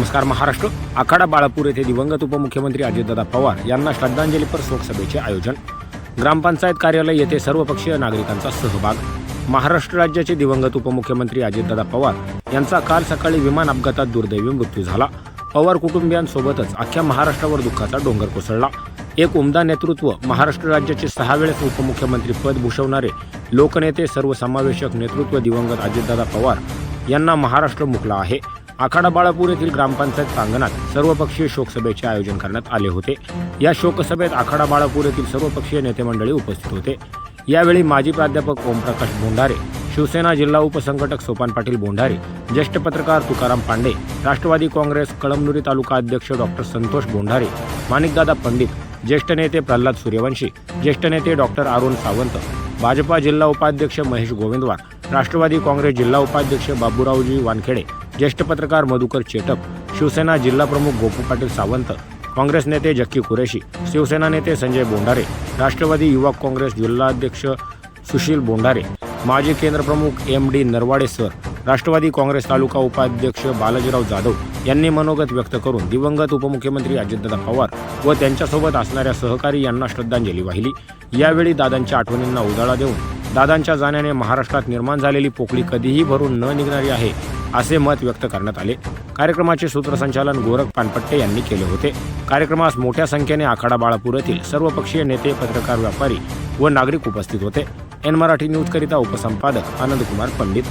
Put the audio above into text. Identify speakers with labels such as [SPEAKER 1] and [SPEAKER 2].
[SPEAKER 1] नमस्कार महाराष्ट्र. आखाडा बाळापूर येथे दिवंगत उपमुख्यमंत्री अजितदादा पवार यांना श्रद्धांजलीपर शोकसभेचे आयोजन. ग्रामपंचायत कार्यालय येथे सर्वपक्षीय नागरिकांचा सहभाग. महाराष्ट्र राज्याचे दिवंगत उपमुख्यमंत्री अजितदादा पवार यांचा काल सकाळी विमान अपघातात दुर्दैवी मृत्यू झाला. पवार कुटुंबियांसोबतच अख्ख्या महाराष्ट्रावर दुःखाचा डोंगर कोसळला. एक उमदा नेतृत्व महाराष्ट्र राज्याचे सहा वेळेस उपमुख्यमंत्री पद भूषवणारे लोकनेते सर्वसमावेशक नेतृत्व दिवंगत अजितदादा पवार यांना महाराष्ट्र मुकला आहे. आखाडा बाळापूर येथील ग्रामपंचायत प्रांगणात सर्वपक्षीय शोकसभेचे आयोजन करण्यात आले होते. या शोकसभेत आखाडा बाळापूर येथील सर्वपक्षीय नेते मंडळी उपस्थित होते. यावेळी माजी प्राध्यापक ओमप्रकाश भोंडारे शिवसेना जिल्हा उपसंघटक सोपान पाटील भोंडारे ज्येष्ठ पत्रकार तुकाराम पांडे राष्ट्रवादी काँग्रेस कळमनुरी तालुका अध्यक्ष डॉक्टर संतोष भोंडारे माणिकदादा पंडित ज्येष्ठ नेते प्रल्हाद सूर्यवंशी ज्येष्ठ नेते डॉक्टर अरुण सावंत भाजपा जिल्हा उपाध्यक्ष महेश गोविंदवार राष्ट्रवादी काँग्रेस जिल्हा उपाध्यक्ष बाबूरावजी वानखेडे ज्येष्ठ पत्रकार मधुकर चेटप शिवसेना जिल्हाप्रमुख गोपू पाटील सावंत काँग्रेस नेते जक्की कुरेशी शिवसेना नेते संजय बोंढारे राष्ट्रवादी युवक काँग्रेस जिल्हाध्यक्ष सुशील बोंढारे माजी केंद्रप्रमुख M D Narwade sir Rashtrawadi Congress taluka उपाध्यक्ष बालाजीराव जाधव यांनी मनोगत व्यक्त करून दिवंगत उपमुख्यमंत्री अजितदादा पवार व त्यांच्यासोबत असणाऱ्या सहकारी यांना श्रद्धांजली वाहिली. यावेळी दादांच्या आठवणींना उजाळा देऊन दादांच्या जाण्याने महाराष्ट्रात निर्माण झालेली पोकळी कधीही भरून न निघणारी आहे असे मत व्यक्त करण्यात आले. कार्यक्रमाचे सूत्रसंचालन गोरख पानपट्टे यांनी केले होते. कार्यक्रमास मोठ्या संख्येने आखाडा बाळापूर येथील सर्वपक्षीय नेते पत्रकार व्यापारी व नागरिक उपस्थित होते. एन मराठी न्यूजकरिता उपसंपादक आनंदकुमार पंडित